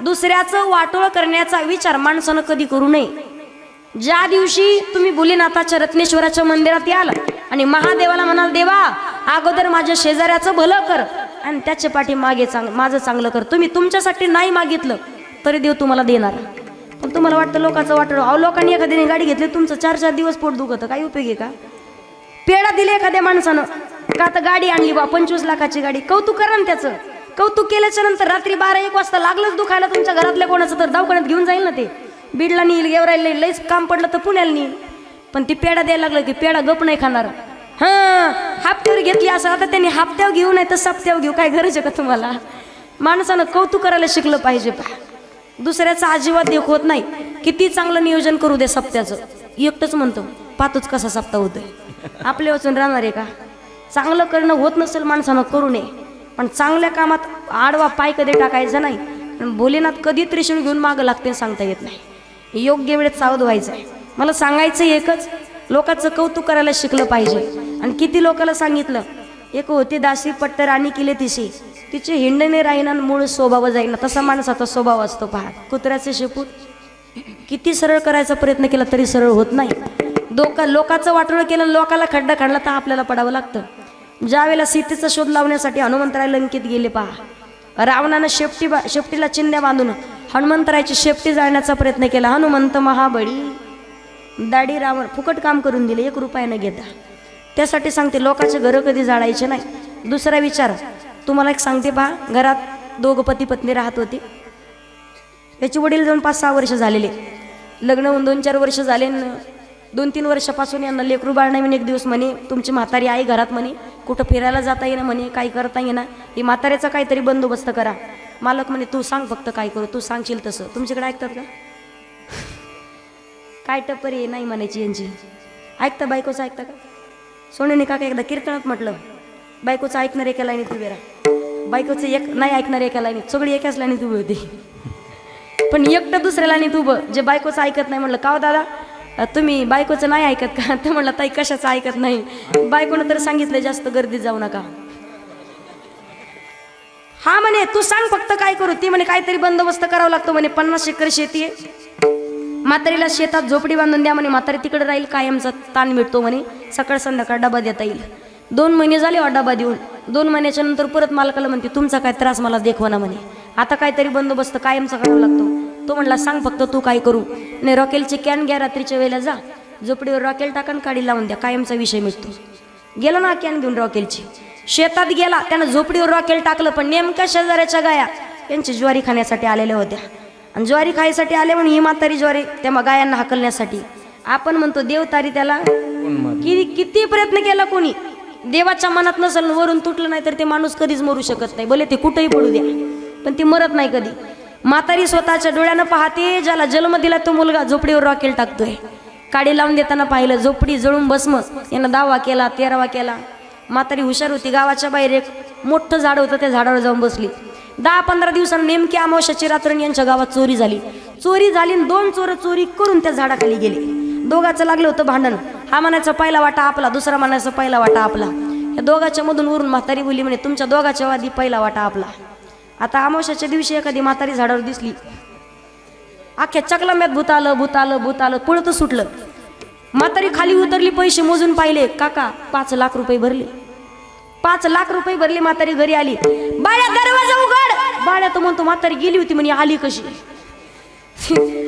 दुसऱ्याचं वाटोळ करण्याचा विचार माणसानं कधी करू नये. ज्या दिवशी तुम्ही भोलेनाथाच्या रत्नेश्वराच्या मंदिरात याल आणि महादेवाला म्हणाल देवा अगोदर माझ्या शेजाऱ्याचं भलं कर आणि त्याच्या पाठी मागे चांग माझं चांगलं कर. तुम्ही तुमच्यासाठी नाही मागितलं तरी देव तुम्हाला देणार. पण तुम्हाला वाटतं लोकांचं वाटलं अहो लोकांनी एखाद्याने गाडी घेतली तुमचं चार चार दिवस पोट दुखतं. काही उपयोग आहे का? पेढा दिले एखाद्या माणसानं का आता गाडी आणली बा पंचवीस लाखाची गाडी. कौतुक करा ना त्याचं. कौतुक केल्याच्यानंतर रात्री बारा एक वाजता लागलंच दुखायला तुमच्या घरातल्या कोणाचं तर दवाखान्यात घेऊन जाईल ना ते. बीडला नेईल गेवरायला नेईल लईच काम पडलं तर पुण्याला नेईल. पण ती पेढा द्यायला लागलं की पेढा गप नाही खाणार. हां हप्त्यावर घेतली असं आता त्यांनी हप्त्यावर घेऊ नाही तर सप्त्यावर घेऊ काय गरज आहे का तुम्हाला? माणसानं कौतुक करायला शिकलं पाहिजे पा दुसऱ्याचा अजिबात देख होत नाही. किती चांगलं नियोजन करू दे सप्त्याचं एकटंच म्हणतो पाहतोच कसा सप्ताह होतोय. आपल्या वाचून राहणार आहे का? चांगलं करणं होत नसेल माणसानं करू नये. पण चांगल्या कामात आडवा पाय कधी टाकायचा नाही. आणि भोलेनाथ कधी त्रिशूळ घेऊन मागं लागते सांगता येत नाही. योग्य वेळेत सावध व्हायचं. आहे मला सांगायचं एकच लोकांचं कौतुक करायला शिकलं पाहिजे. आणि किती लोकांना सांगितलं एक होती दासी पट्ट राणी केले तिशी. तिचे हिंडणे राहीना आणि मूळ स्वभाव जाईना. तसा माणसाचा स्वभाव असतो पहा. कुत्र्याचे शेपूट. किती सरळ करायचा प्रयत्न केला तरी सरळ होत नाही. दोका लोकाचं वाटोळं केलं लोकाला खड्डा खाडला तर आपल्याला पडावं लागतं. ज्यावेळेला सीतेचा शोध लावण्यासाठी हनुमंतराय लंकेत गेले पहा. रावणानं शेपटी बा शेपटीला चिन्ह बांधून हनुमंतरायची शेपटी जाळण्याचा प्रयत्न केला. हनुमंत महाबळी. दाढी रावण फुकट काम करून दिले एक रुपयानं घेता. त्यासाठी सांगते लोकांचे घरं कधी जाळायचे नाही. दुसरा विचार तुम्हाला एक सांगते पहा घरात दोघं पती पत्नी राहत होती. त्याचे वडील जाऊन पाच सहा वर्ष झालेले. लग्न होऊन दोन चार वर्ष झाले दोन तीन वर्षापासून यांना लेकरू बाळ नाही म्हणे एक दिवस म्हणे तुमची म्हातारी आई घरात म्हणे कुठं फिरायला जाता येईना म्हणे काही करता येईना ही म्हाताऱ्याचा काहीतरी बंदोबस्त करा. मालक म्हणे तू सांग फक्त काय करू तू सांगशील तसं. तुमच्याकडे ऐकतात का? काय टप्पर आहे नाही म्हणायची यांची. ऐकता बायकोचं ऐकता का? सोनेने काका एकदा कीर्तनात म्हटलं बायकोचं ऐकणार एका लाईनीत उभे राहा. बायकोचं एक नाही ऐकणार एका लाईनीत सगळी एकाच लाईनीत उभी होती. पण एकटं दुसऱ्या लाईनीत उभं जे बायकोचं ऐकत नाही म्हटलं का हो दादा तुम्ही बायकोचं नाही ऐकत का? तर म्हणलं ताई कशाचं ऐकत नाही? बायकोनं तर सांगितलं जास्त गर्दीत जाऊ नका. हा म्हणे तू सांग फक्त काय करू. ती म्हणे काहीतरी बंदोबस्त करावा लागतो म्हणे पन्नास एकर शेती आहे. म्हातारीला शेतात झोपडी बांधून द्या म्हणे म्हातारी तिकडे राहील कायमचा ताण मिळतो म्हणे सकाळ संध्याकाळ डबा देता येईल. दोन महिने झाले वा डबा देऊन. दोन महिन्याच्या नंतर परत मालकाला म्हणते तुमचा काय त्रास मला देखवा म्हणे. आता काहीतरी बंदोबस्त कायमचा करावा लागतो. तो म्हणला सांग फक्त तू काय करू. नाही रॉकेलची कॅन घ्या रात्रीच्या वेळेला जा. झोपडीवर रॉकेल टाकन काडी लावून द्या. कायमचा विषय मिळतो गेला ना कॅन घेऊन रॉकेलची. शेतात गेला. त्यानं झोपडीवर रॉकेल टाकलं पण नेमक्या शेजाऱ्याच्या गाया त्यांची ज्वारी खाण्यासाठी आलेल्या होत्या. आणि ज्वारी खायसाठी आले म्हणून ही म्हातारी ज्वारी त्या मग गायांना हाकलण्यासाठी. आपण म्हणतो देव तारी त्याला. किती किती प्रयत्न केला कोणी? देवाच्या मनात नसेल वरून तुटलं नाही तर ते माणूस कधीच मरू शकत नाही. बोले ते कुठेही पडू द्या पण ती मरत नाही कधी. म्हातारी स्वतःच्या डोळ्यानं पाहते ज्याला जन्म दिला तो मुलगा झोपडीवर रॉकेल टाकतोय. काडी लावून देताना पाहिलं झोपडी जळून बसम यानं दावा केला तेरावा केला. म्हातारी हुशार होती गावाच्या बाहेर एक मोठं झाड होतं त्या झाडावर जाऊन बसली. दहा पंधरा दिवसांनी नेमकी अमावश्याची रात्र यांच्या गावात चोरी झाली. चोरी झाली आणि दोन चोर चोरी करून त्या झाडाखाली गेले. दोघाचं लागलं होतं भांडण. हा म्हणायचा पहिला वाटा आपला दुसरा म्हणायचा पहिला वाटा आपला. या दोघाच्या मधून वरून म्हातारी बोली म्हणे तुमच्या दोघाच्या वादी पहिला वाटा आपला. आता अमावश्याच्या दिवशी एखादी म्हातारी झाडावर दिसली. अख्ख्या चकलम्यात भूत आलं भूत आलं भूत आलं पळत सुटलं. म्हातारी खाली उतरली पैसे मोजून पाहिले. काका पाच लाख रुपये भरले. पाच लाख रुपये भरले म्हातारी घरी आली. बाळ्या दरवाजा उघड! बाळ्या तो म्हणतो म्हातारी गेली होती म्हणे आली कशी?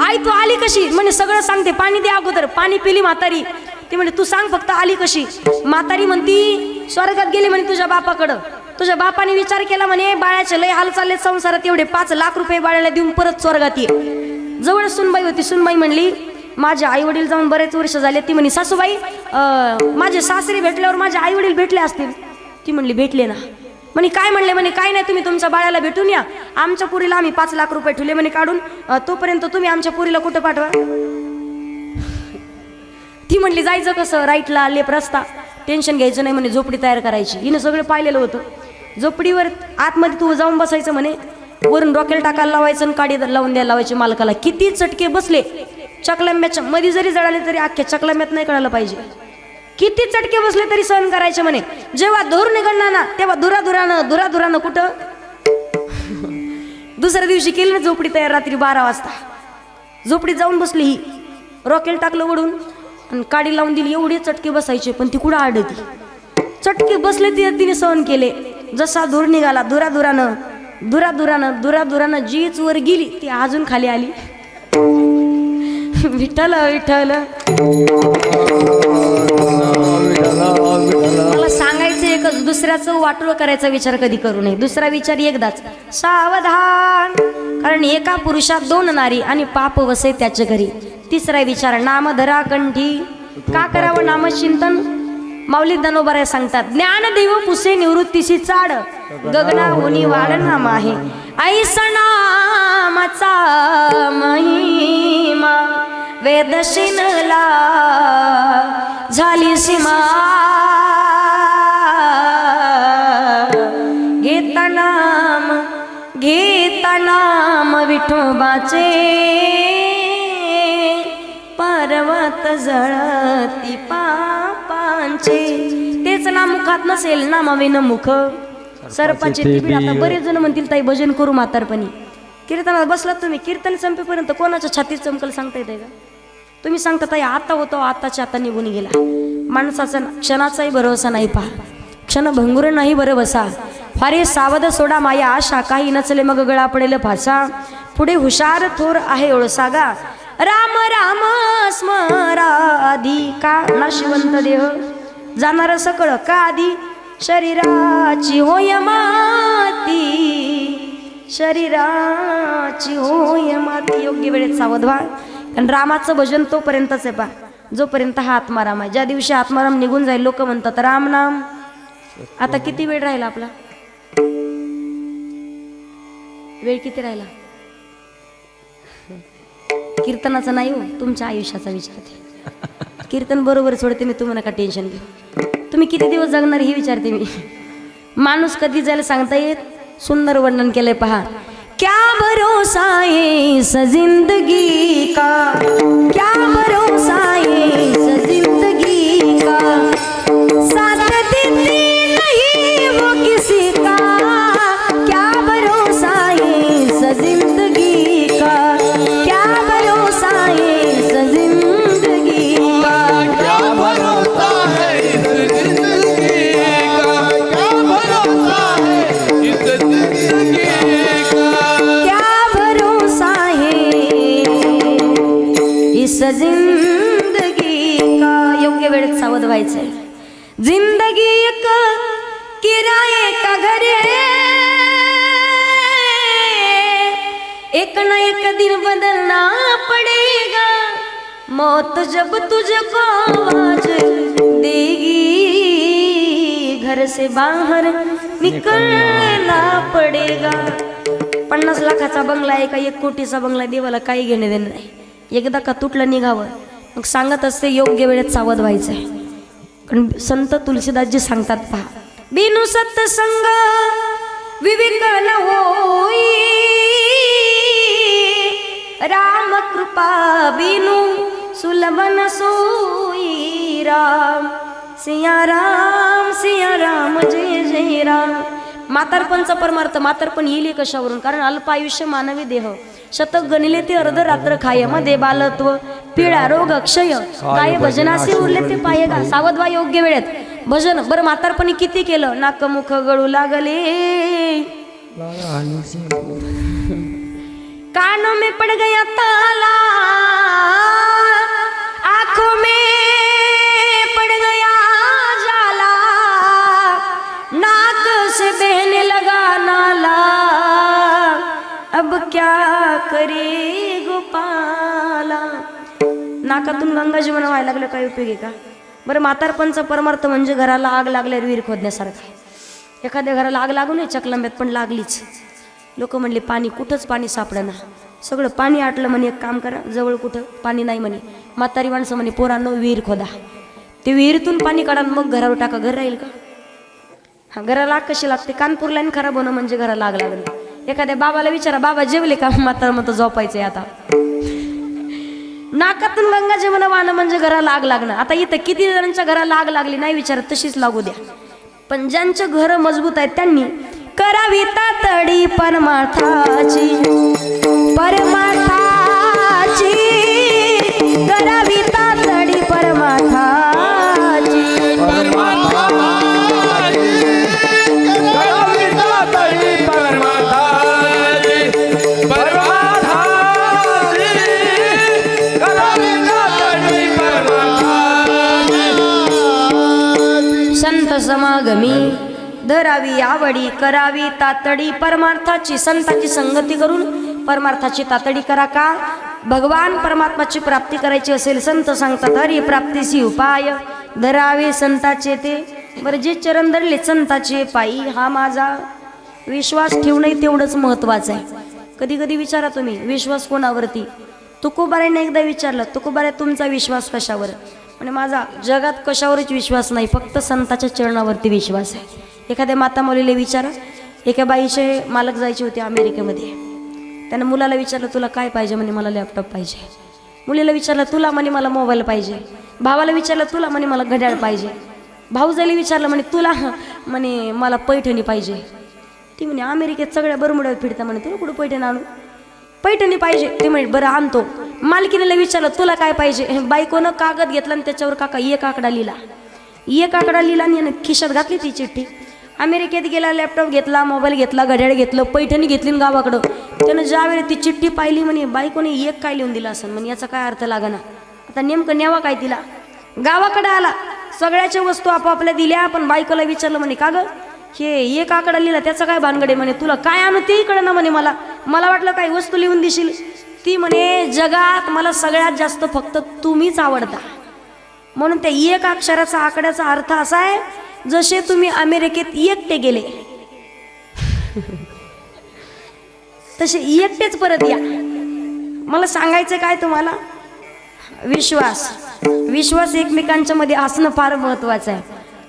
आई तू आली कशी? म्हणे सगळं सांगते. पाणी दे अगोदर. पाणी पिली म्हातारी. ती म्हणे तू सांग फक्त आली कशी? म्हातारी म्हणती स्वर्गात गेली म्हणे तुझ्या बापाकडं. तुझ्या बापाने विचार केला म्हणे बाळाचे लय हाल चालले संसारात एवढे पाच लाख रुपये बाळ्याला देऊन परत स्वर्गात ये. जवळ सुनबाई होती. सुनबाई म्हणली माझे आई वडील जाऊन बरेच वर्ष झाले ती म्हणे सासूबाई माझे सासरे भेटल्यावर माझे आई वडील भेटले असतील. ती म्हणली भेटले ना. म्हणे काय म्हणले? म्हणे काय नाही तुम्ही तुमच्या बाळाला भेटून या. आमच्या पुरीला आम्ही पाच लाख रुपये ठेवले म्हणे काढून. तोपर्यंत तुम्ही आमच्या पुरीला कुठं पाठवा? ती म्हणली जायचं कसं? राईटला लेप रस्ता टेन्शन घ्यायचं नाही म्हणे झोपडी तयार करायची. हिनं सगळं पाहिलेलं होतं. झोपडीवर आतमध्ये तू जाऊन बसायचं म्हणे. वरून रॉकेल टाकायला लावायचं आणि काडी लावून द्यायला लावायचे मालकाला. किती चटके बसले. चकलांब्याच्या मध्ये जरी जळाले तरी अख्ख्या चकलांब्यात नाही कळायला पाहिजे. किती चटके बसले तरी सहन करायचे म्हणे. जेव्हा धूर निघणार ना तेव्हा धुराधुरानं धुराधुरानं कुठं? दुसऱ्या दिवशी केली ना झोपडी तयार रात्री बारा वाजता. झोपडीत जाऊन बसली ही. रॉकेल टाकलं वडून आणि काडी लावून दिली. एवढे चटके बसायचे पण ती कुठं आडती? चटके बसले ती तिने सहन केले. जसा दूर निघाला दुरादुरानं दुरादुरानं दुरादुरानं जीच वर गेली ती अजून खाली आली. विठ्ठल विठ्ठल. मला सांगायचं एकच दुसऱ्याचं वाटोळ करायचा विचार कधी करू नये. दुसरा विचार एकदाच. सावधान. कारण एका पुरुषात दोन नारी आणि पाप वसे त्याच्या घरी. तिसरा विचार नाम धरा कंठी. का करावं नाम चिंतन माऊली दनोबऱ्या सांगतात ज्ञानदेव पुसे निवृत्तीशी चाड गगना होनी वाढ नाम आहे ऐसनामाचा महिमा वेदशिनला झाली सीमा. घेता नाम घेता नाम विठोबाचे पर्वत जळती पापांचे तेच ना मुखात नसेल नामाविन मुख. सर्पाचे आता बरेच जण म्हणतील ताई भजन करू म्हातारपणी. कीर्तनात बसलात तुम्ही. कीर्तन संपेपर्यंत कोणाच्या छातीत चमकल सांगता येते का? तुम्ही सांगता ताई आता होतो आताच्या आता निघून गेला. माणसाचा क्षणाचाही भरोसा नाही पहा. क्षण भंगुर नाही बरं बसा. फारे सावध सोडा माया आशा. काही नचले मग गळा पडेल फासा. पुढे हुशार थोर आहे ओळसागा. राम राम स्मराधी का नाशिवंत देह. जाणार सकळ का आधी? शरीराची होय माती शरीराची होय माती. योग्य वेळेत सावध व्हा. कारण रामाचं भजन तोपर्यंतच आहे पा जोपर्यंत हा आत्माराम आहे. ज्या दिवशी आत्माराम निघून जाईल लोक म्हणतात राम नाम. आता किती वेळ राहिला आपला? वेळ किती राहिला? कीर्तनाचा नाही हो तुमच्या आयुष्याचा विचार कीर्तन बरोबर सोडते मी तुम्हाला का टेन्शन घेऊ? तुम्ही किती दिवस जगणार हे विचारते मी. माणूस कधी जायला सांगता येत? सुंदर वर्णन केलंय पहा. क्या भरोसा है सजिंदगी का? क्या भरोसा है सजिंदगी का? मौत जब तुझको आवाज देगी घर से बाहर निकलना पडेगा। पन्नास लाखाचा बंगला आहे का? एक कोटीचा बंगला देवाला काही घेणे देणं नाही. एकदा का तुटलं निघावं मग सांगत असते योग्य वेळेत सावध व्हायचं आहे कारण संत तुलसीदासजी सांगतात पहा बिनु सत्संग विवेक न होई राम कृपा बिनु सुलभन सोई राम. सिया राम सिया राम जय जय राम. मातारपणचा परमार्थ मातारपण येईल कशावरून? कारण अल्प आयुष्य मानवी देह. शतक गणिले ते अर्ध रात्र खायमध्ये बालत्व. पिळा रोग क्षय काय भजनासे उरले ते पाये का सावध योग्य वेळेत. भजन बरं म्हातारपणी किती केलं? नाक मुख गळू लागले. कानों में पड़ गया ताला. क्या करे गोपाला? नाकातून गंगाजीवन व्हायला लागलं काय उपयोग आहे का? बरं म्हातारपणचा परमार्थ म्हणजे घराला आग लागल्यावर विहीर खोदण्यासारखा. एखाद्या घराला आग लागू नये चकलंब्यात पण लागलीच. लोक म्हणले पाणी कुठंच पाणी सापडना. सगळं पाणी आटलं म्हणे एक काम करा जवळ कुठं पाणी नाही म्हणे. म्हातारी माणसं म्हणे पोरांनो विहीर खोदा. ते विहिरीतून पाणी काढा मग घरावर टाका घर राहील का? हा घराला आग कशी लागते? कानपूरला खराब होणं म्हणजे घराला आग लागली एखाद्या बाबाला विचारा बाबा जेवले का? म्हातारा म्हणतो झोपायचंय आता. नाकातून गंगा जेवण वाहणं म्हणजे घराला आग लागणं. आता इथं किती जणांच्या घराला आग लागली नाही विचारत तशीच लागू द्या. पण ज्यांचं घर मजबूत आहेत त्यांनी करावी तातडी परमार्थाची. परमार्थाची. करावी समागमी धरावी आवडी करावी तातडी परमार्थाची संताची संगती करून परमार्थाची तातडी करा का? भगवान परमात्माची प्राप्ती करायची असेल संत सांगतात हरी प्राप्तीची उपाय. धरावे संताचे ते. बरं जे चरण धरले संताचे पायी हा माझा. विश्वास ठेवणंही तेवढंच महत्वाचं आहे. कधी कधी विचारा तुम्ही विश्वास कोणावरती? तुकोबाराने एकदा विचारलं तुकोबारे तुमचा विश्वास कशावर? म्हणजे माझा जगात कशावरच विश्वास नाही फक्त संताच्या चरणावरती विश्वास आहे. एखाद्या माता मुलीला विचारा. एका बाईचे मालक जायचे होते अमेरिकेमध्ये. त्यानं मुलाला विचारलं तुला काय पाहिजे? म्हणे मला लॅपटॉप पाहिजे. मुलीला विचारलं तुला? म्हणे मला मोबाईल पाहिजे. भावाला विचारलं तुला? म्हणे मला घड्याळ पाहिजे. भाऊजाला विचारलं म्हणे तुला? म्हणे मला पैठणी पाहिजे. ती म्हणे अमेरिकेत सगळ्या बरमुड्यावर फिरता. म्हणे तुला कुठं पैठण आणू? पैठणी पाहिजे. ते म्हणजे बरं आणतो. मालकीनीला विचारलं तुला काय पाहिजे? हे बायकोनं कागद घेतला आणि त्याच्यावर काका एक आकडा लिहिला. एक आकडा लिहिला आणि यानं खिशात घातली ती चिठ्ठी. अमेरिकेत गेला लॅपटॉप घेतला मोबाईल घेतला घड्याळ घेतलं पैठणी घेतली गावाकडं. त्यानं ज्यावेळी ती चिठ्ठी पाहिली म्हणे बायकोने एक काय लिहून दिला असं म्हणे याचा काय अर्थ लागना? आता नेमकं न्यावा काय तिला? गावाकडं आला. सगळ्याच्या वस्तू आपापल्या दिल्या पण बायकोला विचारलं म्हणे का गं हे एक आकडा लिहिला त्याचा काय भानगडे म्हणे तुला काय आणू ते इकडं ना म्हणे मला. मला वाटलं काही वस्तू लिहून देशील. ती म्हणे जगात मला सगळ्यात जास्त फक्त तुम्हीच आवडता. म्हणून त्या एक अक्षराचा आकड्याचा अर्थ असा आहे जसे तुम्ही अमेरिकेत एकटे गेले तसे एकटेच परत या. मला सांगायचं काय तुम्हाला? विश्वास. विश्वास एकमेकांच्या मध्ये असणं फार महत्वाचं आहे.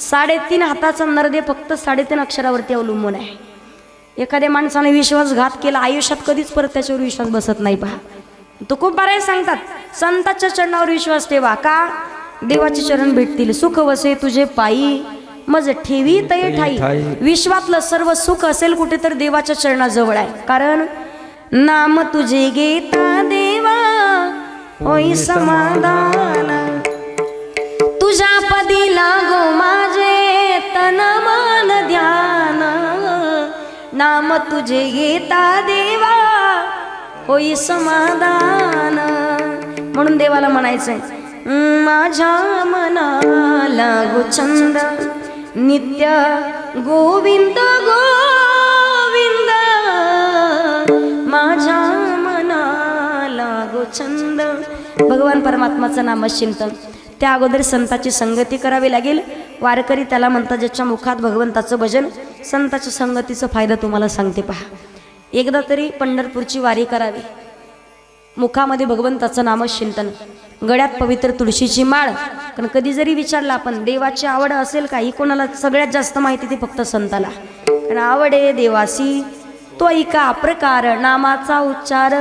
साडेतीन हाताचा नरदे फक्त साडेतीन अक्षरावरती अवलंबून आहे. एखाद्या माणसाने विश्वासघात केला आयुष्यात कधीच परत त्याच्यावर विश्वास बसत नाही पहा. तो खूप बऱ्याच सांगतात संताच्या चरणावर विश्वास ठेवा का? देवाचे चरण भेटतील सुख वसे तुझे पायी. मज ठेवी तय ठाई. विश्वातलं सर्व सुख असेल कुठे तर देवाच्या चरणाजवळ आहे. कारण नाम तुझे घेता देवा होई समाधान. तुझ्या पदी लागो तुझे घेता देवा. होई समाधान. म्हणून देवाला म्हणायचंय माझ्या मना लागो छंद. नित्य गोविंद गोविंद. माझ्या मना लागो छंद. भगवान परमात्माचं नाम चिंतन त्या अगोदर संताची संगती करावी लागेल. वारकरी त्याला म्हणतात ज्याच्या मुखात भगवंताचं भजन संताच्या संगतीचा फायदा तुम्हाला सांगते पहा. एकदा तरी पंढरपूरची वारी करावी. मुखामध्ये भगवंताचं नामच चिंतन. गळ्यात पवित्र तुळशीची माळ. कारण कधी जरी विचारलं आपण देवाची आवड असेल का? ही कोणाला सगळ्यात जास्त माहिती ती फक्त संताला. कारण आवड आहे देवासी. तो एका प्रकार? नामाचा उच्चार.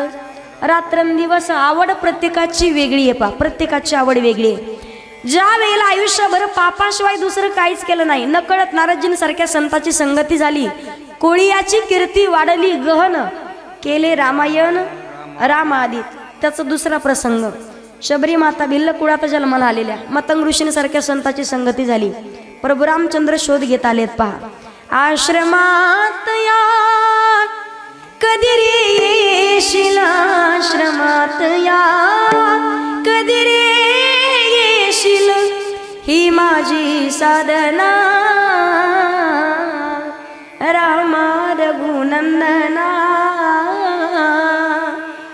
रात्रंदिवस आवड प्रत्येकाची वेगळी आहे पा प्रत्येकाची आवड वेगळी आहे. ज्या वेळेला आयुष्यभर पापाशिवाय दुसरं काहीच केलं नाही नकळत नारदजींसारख्या संताची संगती झाली. कोळियाची कीर्ती वाढली गहन केले रामायण रामादित. त्याचा दुसरा प्रसंग. शबरी माता भिल्ल कुळात जन्माला आलेल्या मतंग ऋषींसारख्या संताची संगती झाली. प्रभू रामचंद्र शोध घेत आलेत पहा. आश्रमात या कधी रे येशील आश्रमात या? कधी रे येशील ही माझी साधना. रामा रघुनंदना